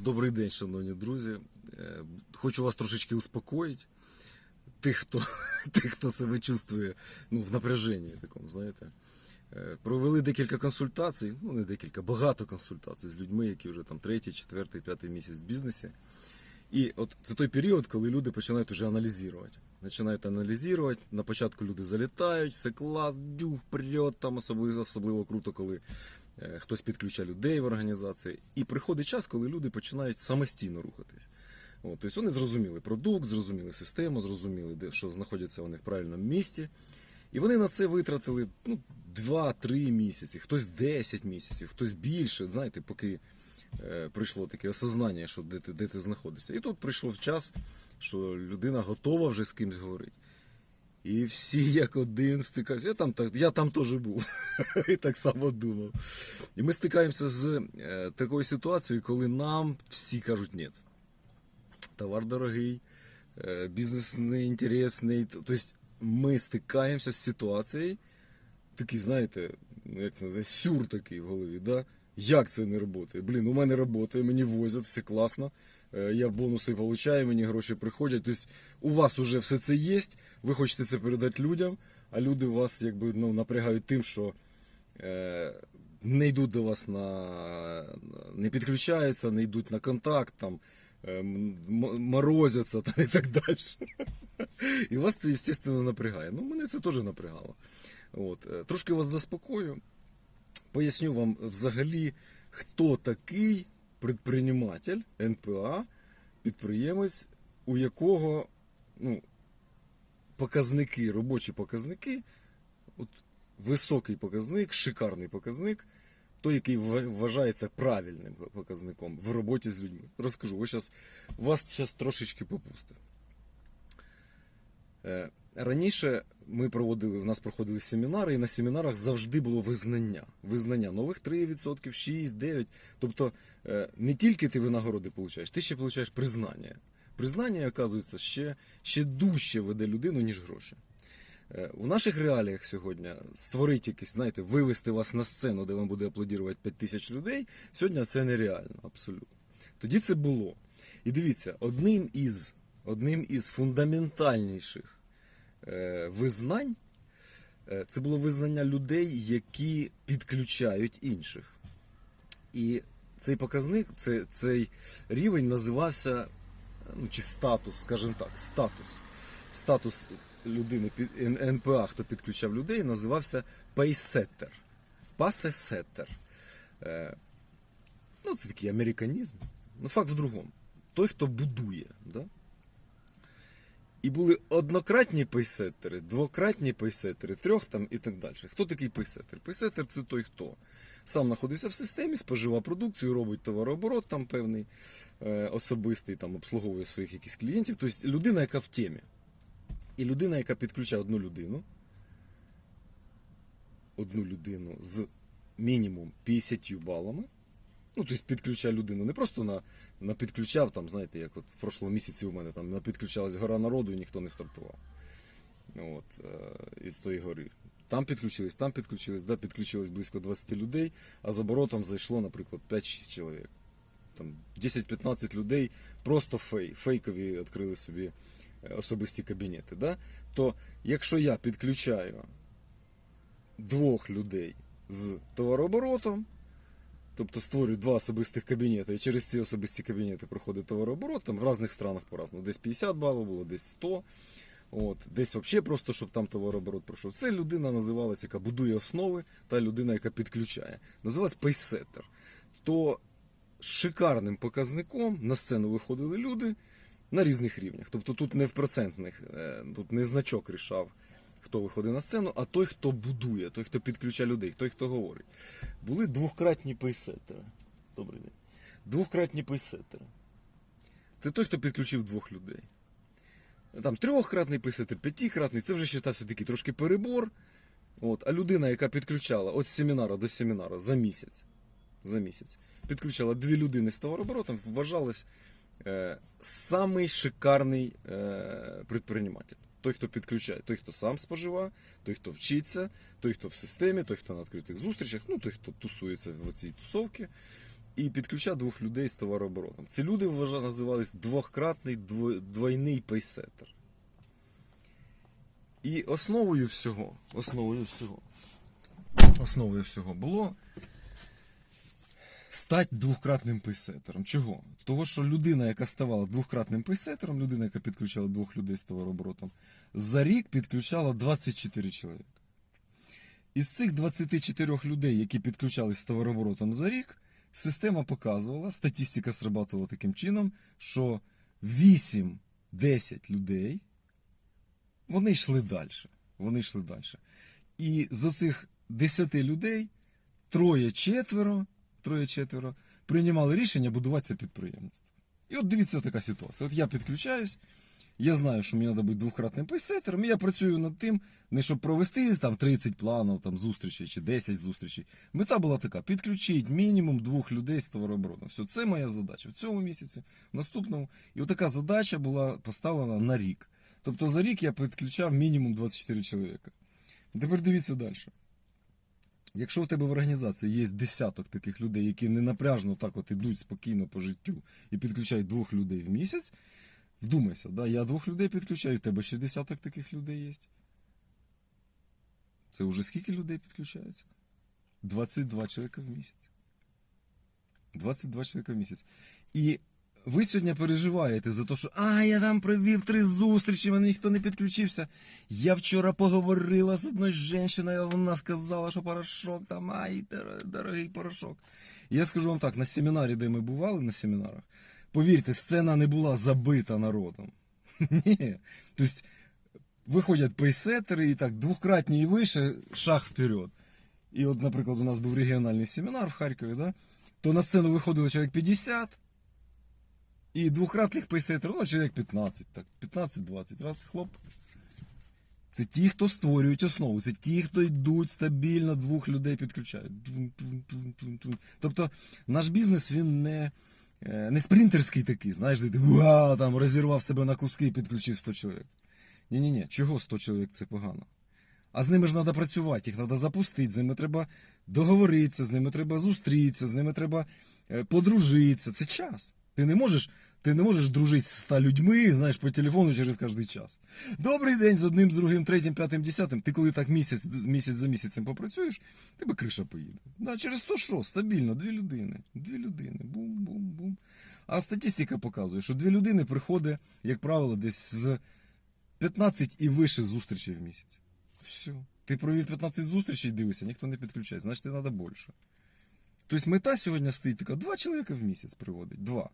Добрий день, шановні друзі. Е, Хочу вас трошечки успокоїти. Тих, хто, тих, хто себе чувствує ну, в напряженні такому, знаєте. Е, Провели декілька консультацій, ну не декілька, багато консультацій з людьми, які вже там третій, четвертий, п'ятий місяць в бізнесі. І от це той період, коли люди починають уже аналізувати. Починають аналізувати. На початку люди залітають, все клас, дюх, вперед, там особливо, особливо круто, коли е, хтось підключає людей в організації. І приходить час, коли люди починають самостійно рухатись. От, тобто вони зрозуміли продукт, зрозуміли систему, зрозуміли, де, що знаходяться вони в правильному місці. І вони на це витратили ну, 2-3 місяці, хтось 10 місяців, хтось більше, знаєте, поки прийшло таке осознання, що де ти, де ти знаходишся. І тут прийшов час, що людина готова вже з кимось говорити. І всі як один стикаються. Я там, так- я там теж був і так само думав. І ми стикаємося з е, такою ситуацією, коли нам всі кажуть ні. Товар дорогий, е, бізнес неінтересний. Тобто ми стикаємося з ситуацією, такий, знаєте, ну, як це називається, сюр такий в голові. Да? Як це не працює? Блін, у мене працює, мені возять, все класно. е, Я бонуси получаю, мені гроші приходять. Тобто у вас вже все це є, ви хочете це передати людям, а люди вас якби ну, напрягають тим, що е, не йдуть до вас на не підключаються, не йдуть на контакт, там, е, морозяться там, і так далі. І вас це, звісно, напрягає. Ну, мене це теж напрягало. От. е, Трошки вас заспокою. Поясню вам взагалі, хто такий предприниматель, НПА, підприємець, у якого ну, показники, робочі показники, от, високий показник, шикарний показник, той, який вважається правильним показником в роботі з людьми. Розкажу, ви щас, вас зараз трошечки попусте. Раніше ми проводили, у нас проходили семінари, і на семінарах завжди було визнання. Визнання нових 3%, 6, 9. Тобто е, не тільки ти винагороди получаєш, ти ще получаєш признання. Признання, оказується, ще, ще дужче веде людину, ніж гроші. Е, У наших реаліях сьогодні створити якийсь, знаєте, вивести вас на сцену, де вам буде аплодувати 5 тисяч людей, сьогодні це нереально, абсолютно. Тоді це було. І дивіться, одним із, одним із фундаментальніших визнань е, це було визнання людей, які підключають інших. І цей показник, це, цей рівень називався, ну, чи статус, скажімо так, статус. Статус людини НПА, хто підключав людей, називався пейсеттер. Пасесеттер. Е, ну, це такий американізм. Ну, факт в другому. Той, хто будує. Да? І були однократні пейсеттери, двократні пейсеттери, трьох там і так далі. Хто такий пейсеттер? Пейсеттер це той, хто сам знаходиться в системі, споживає продукцію, робить товарооборот там певний, е, особистий, там обслуговує своїх якихось клієнтів. Тобто людина, яка в темі. І людина, яка підключає одну людину, одну людину з мінімум 50 балами. Ну, тобто підключає людину не просто на, на підключав, там, знаєте, як от в прошлому місяці у мене там на підключалась гора народу і ніхто не стартував. От, е, із тої гори. Там підключились, там підключились, да, підключилось близько 20 людей, а з оборотом зайшло, наприклад, 5-6 чоловік. Там 10-15 людей просто фей, фейкові відкрили собі е, особисті кабінети. Да? То якщо я підключаю двох людей з товарооборотом, тобто створюю два особистих кабінети, і через ці особисті кабінети проходить товарооборот, там в різних странах по-разному. Десь 50 балів було, десь 100. От, десь взагалі просто, щоб там товарооборот пройшов. Це людина називалася, яка будує основи, та людина, яка підключає. Називалась пейсеттер. То шикарним показником на сцену виходили люди на різних рівнях. Тобто тут не в процентних, е, тут не значок рішав, хто виходить на сцену, а той, хто будує, той, хто підключає людей, той, хто говорить. Були двократні пейсеттери. Добрий день. Двократні пейсеттери. Це той, хто підключив двох людей. Там трьохкратний писати, п'ятикратний, це вже вважався такий трошки перебор. От, а людина, яка підключала від семінара до семінара за місяць, за місяць підключала дві людини з товарооборотом, вважалась е, самий шикарний е, предприниматель. Той, хто підключає, той, хто сам споживає, той, хто вчиться, той, хто в системі, той, хто на відкритих зустрічах, ну той, хто тусується в цій тусовці. і підключав двох людей з товарооборотом. Ці люди вважали, називались двократний дво- двойний пейсеттер. І основою всього, основою всього, основою всього було стати двократним пейсеттером. Чого? Того, що людина, яка ставала двократним пейсеттером, людина, яка підключала двох людей з товарооборотом, за рік підключала 24 чоловіка. Із цих 24 людей, які підключались з товарооборотом за рік, система показувала, статистика срабатувала таким чином, що 8-10 людей вони йшли далі. Вони йшли далі. І з оцих 10 людей троє-четверо, троє-четверо приймали рішення будувати це підприємництво. І от дивіться така ситуація. От я підключаюсь, я знаю, що мені треба бути двократним пейсеттером, і я працюю над тим, не щоб провести там 30 планів там, зустрічей чи 10 зустрічей. Мета була така: підключити мінімум двох людей з товарооборотом. Все, це моя задача в цьому місяці, в наступному. І отака задача була поставлена на рік. Тобто за рік я підключав мінімум 24 чоловіка. Тепер дивіться далі. Якщо в тебе в організації є десяток таких людей, які не напряжно так от ідуть спокійно по життю і підключають двох людей в місяць, вдумайся, да? я двох людей підключаю, в тебе ще десяток таких людей є. Це вже скільки людей підключається? 22 чоловіка в місяць. 22 чоловіка в місяць. І ви сьогодні переживаєте за те, що а, я там провів три зустрічі, мене ніхто не підключився. Я вчора поговорила з одною жінкою, вона сказала, що порошок там, ай, дорогий порошок. Я скажу вам так, на семінарі, де ми бували на семінарах, повірте, сцена не була забита народом. Ні. Тобто виходять пейсетери і так двократні і вище, шаг вперед. І от, наприклад, у нас був регіональний семінар в Харкові, да? то на сцену виходило чоловік 50, і двократних пейсетерів, ну, чоловік 15, так, 15-20, раз, хлоп. Це ті, хто створюють основу, це ті, хто йдуть стабільно, двох людей підключають. Тобто наш бізнес він не, е, не спринтерський такий, знаєш, де ти уа, там розірвав себе на куски і підключив 100 чоловік. Ні-ні-ні, чого 100 чоловік це погано? А з ними ж треба працювати, їх треба запустити, з ними треба договоритися, з ними треба зустрітися, з ними треба е, подружитися. Це час. Ти не можеш, ти не можеш дружити з ста людьми, знаєш, по телефону через кожний час. Добрий день з одним, з другим, третім, п'ятим, десятим. Ти коли так місяць, місяць за місяцем попрацюєш, тебе криша поїде. Да, через то що? Стабільно, дві людини. Дві людини. Бум-бум-бум. А статистика показує, що дві людини приходить, як правило, десь з 15 і вище зустрічей в місяць. Все. Ти провів 15 зустрічей, дивишся, ніхто не підключає, значить, ти треба більше. Тобто мета сьогодні стоїть така: два чоловіка в місяць приводить. Два.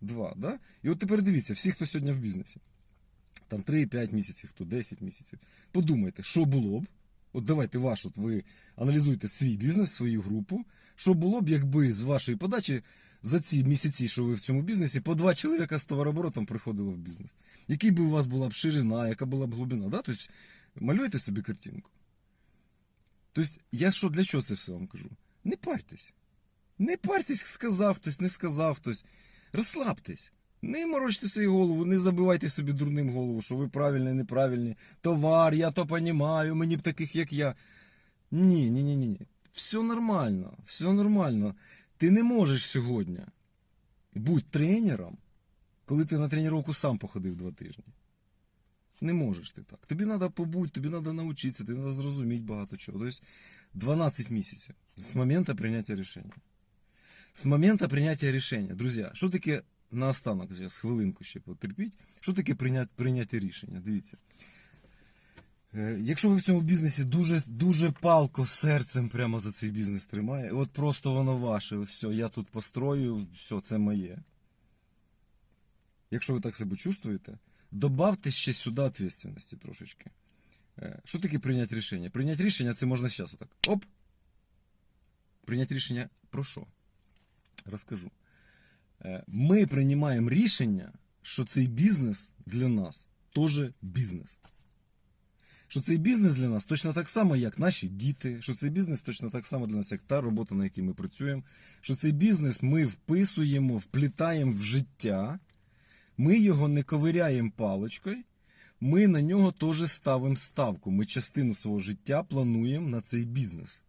Два, да? І от тепер дивіться, всі, хто сьогодні в бізнесі, там 3-5 місяців, хто 10 місяців. Подумайте, що було б. От давайте ваш, от ви аналізуйте свій бізнес, свою групу. Що було б, якби з вашої подачі за ці місяці, що ви в цьому бізнесі, по два чоловіка з товарооборотом приходило в бізнес. Який би у вас була б ширина, яка була б глибина, да? Тобто малюйте собі картинку. Тобто, я що для чого це все вам кажу? Не парьтесь. Не парьтесь, сказав хтось, не сказав хтось. Розслабтесь. Не морочте собі голову, не забивайте собі дурним голову, що ви правильні, неправильні. Товар, я то понімаю, мені б таких, як я. Ні, ні, ні, ні. Все нормально, все нормально. Ти не можеш сьогодні бути тренером, коли ти на тренування сам походив два тижні. Не можеш ти так. Тобі треба побути, тобі треба навчитися, тобі треба зрозуміти багато чого. Тобто 12 місяців з моменту прийняття рішення. З моменту прийняття рішення. Друзі, що таке наостанок, зараз хвилинку ще потерпіть. Що таке прийняти рішення? Дивіться. Е, Якщо ви в цьому бізнесі дуже, дуже палко серцем прямо за цей бізнес тримає, от просто воно ваше, все, я тут построю, все, це моє. Якщо ви так себе чувствуєте, добавте ще сюди відповідальності трошечки. Е, Що таке прийняти рішення? Прийняти рішення це можна зараз отак. Оп! Прийняти рішення про що? Розкажу. Е, Ми приймаємо рішення, що цей бізнес для нас теж бізнес. Що цей бізнес для нас точно так само, як наші діти, що цей бізнес точно так само для нас, як та робота, на якій ми працюємо. Що цей бізнес ми вписуємо, вплітаємо в життя, ми його не ковиряємо паличкою, ми на нього теж ставимо ставку. Ми частину свого життя плануємо на цей бізнес.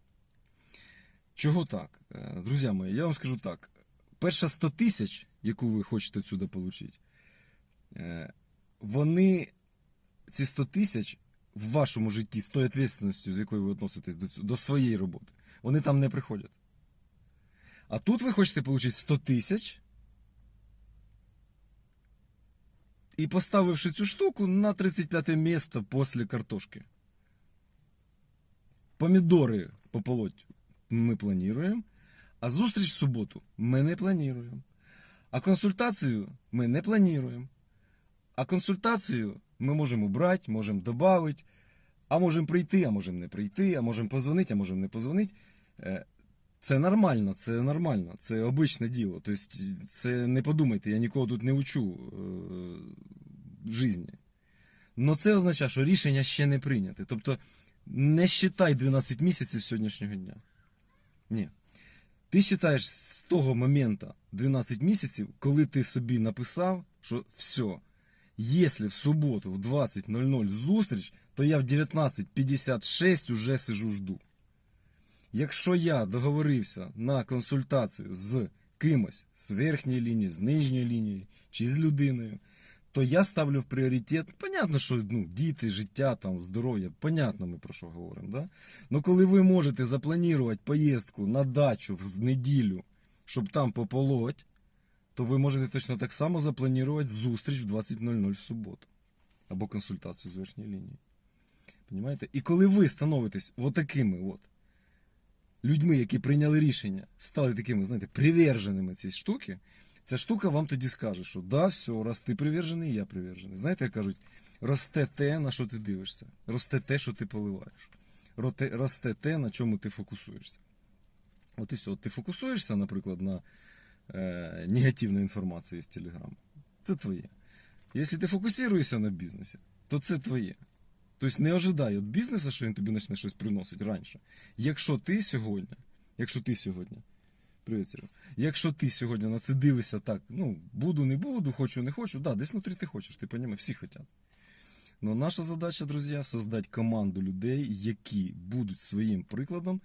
Чого так? Е, Друзі мої, я вам скажу так. перша 100 тисяч, яку ви хочете сюди отримати, е, вони, ці 100 тисяч в вашому житті з тою відповідальністю, з якою ви відноситесь до, до своєї роботи, вони там не приходять. А тут ви хочете отримати 100 тисяч. І поставивши цю штуку на 35 місце після картошки. Помідори пополоть ми плануємо, а зустріч в суботу ми не плануємо. А консультацію ми не плануємо. А консультацію ми можемо брати, можемо додати, а можемо прийти, а можемо не прийти, а можемо позвонити, а можемо не позвонити. Це нормально, це нормально, це обичне діло. Тобто, це не подумайте, я нікого тут не учу е, житті. Но це означає, що рішення ще не прийняте. Тобто не считай 12 місяців сьогоднішнього дня. Ні. Ти вважаєш з того моменту 12 місяців, коли ти собі написав, що все, якщо в суботу в 20.00 зустріч, то я в 19.56 уже сижу жду. Якщо я договорився на консультацію з кимось з верхньої лінії, з нижньої лінії чи з людиною, то я ставлю в пріоритет. Понятно, що ну, діти, життя, там, здоров'я, понятно, ми про що говоримо. Да? Ну коли ви можете запланувати поїздку на дачу в неділю, щоб там пополоть, то ви можете точно так само запланувати зустріч в 20.00 в суботу. Або консультацію з верхньої лінії. Понимаєте? І коли ви становитесь отакими от людьми, які прийняли рішення, стали такими, знаєте, приверженими цій штуки, ця штука вам тоді скаже, що да, все, раз ти привержений, я привержений. Знаєте, як кажуть, росте те, на що ти дивишся, росте те, що ти поливаєш, росте те, на чому ти фокусуєшся. От і все. От ти фокусуєшся, наприклад, на е, негативній інформації з Телеграму. Це твоє. Якщо ти фокусуєшся на бізнесі, то це твоє. Тобто не ожидай від бізнесу, що він тобі почне щось приносити раніше. Якщо ти сьогодні, якщо ти сьогодні, привіт, Серега, якщо ти сьогодні на це дивишся так, ну, буду, не буду, хочу, не хочу, да, десь внутрі ти хочеш, ти розумієш, всі хочуть. Но наша задача, друзі, создати команду людей, які будуть своїм прикладом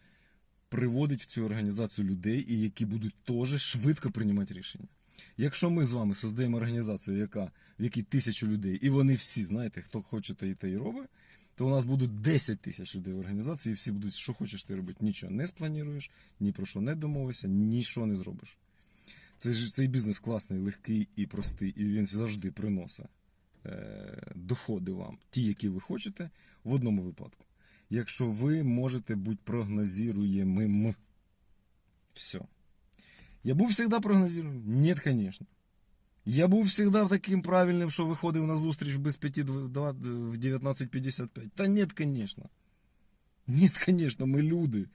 приводити в цю організацію людей і які будуть теж швидко приймати рішення. Якщо ми з вами создаємо організацію, яка, в якій тисячу людей, і вони всі, знаєте, хто хоче, те і те і робить, то у нас будуть 10 тисяч людей в організації, і всі будуть, що хочеш ти робити. Нічого не сплануєш, ні про що не домовишся, нічого не зробиш. Цей, цей бізнес класний, легкий і простий, і він завжди приносить е, доходи вам, ті, які ви хочете, в одному випадку. Якщо ви можете бути прогнозируємим. Все. Я був завжди прогнозируемым? Ні, звісно. Я був завжди таким правильним, що виходив на зустріч без 5 в 19.55. Та ні, звісно. Ні, звісно, ми люди.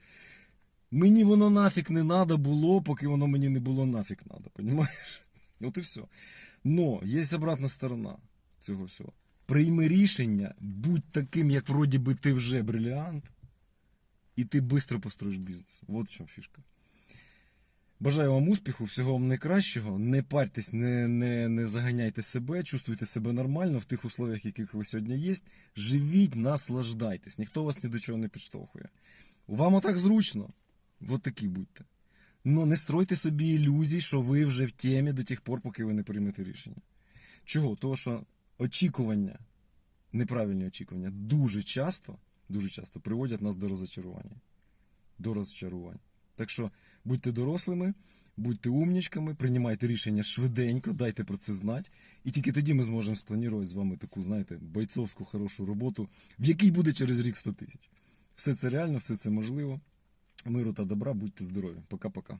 Мені воно нафіг не треба було, поки воно мені не було нафіг треба, понімаєш? От і все. Но є обратна сторона цього всього. Прийми рішення, будь таким, як вроді би ти вже бриліант, і ти швидко построїш бізнес. От в чому фішка. Бажаю вам успіху, всього вам найкращого. Не парьтесь, не, не, не заганяйте себе, чувствуйте себе нормально в тих условиях, яких ви сьогодні є. Живіть, наслаждайтесь. Ніхто вас ні до чого не підштовхує. Вам отак зручно. От такі будьте. Но не стройте собі ілюзій, що ви вже в темі до тих пор, поки ви не приймете рішення. Чого? Того, що очікування, неправильні очікування, дуже часто, дуже часто приводять нас до розочарування. До розчарувань. Так що будьте дорослими, будьте умнічками, приймайте рішення швиденько, дайте про це знати. І тільки тоді ми зможемо спланувати з вами таку, знаєте, бойцовську хорошу роботу, в якій буде через рік 100 тисяч. Все це реально, все це можливо. Миру та добра, будьте здорові. Пока-пока.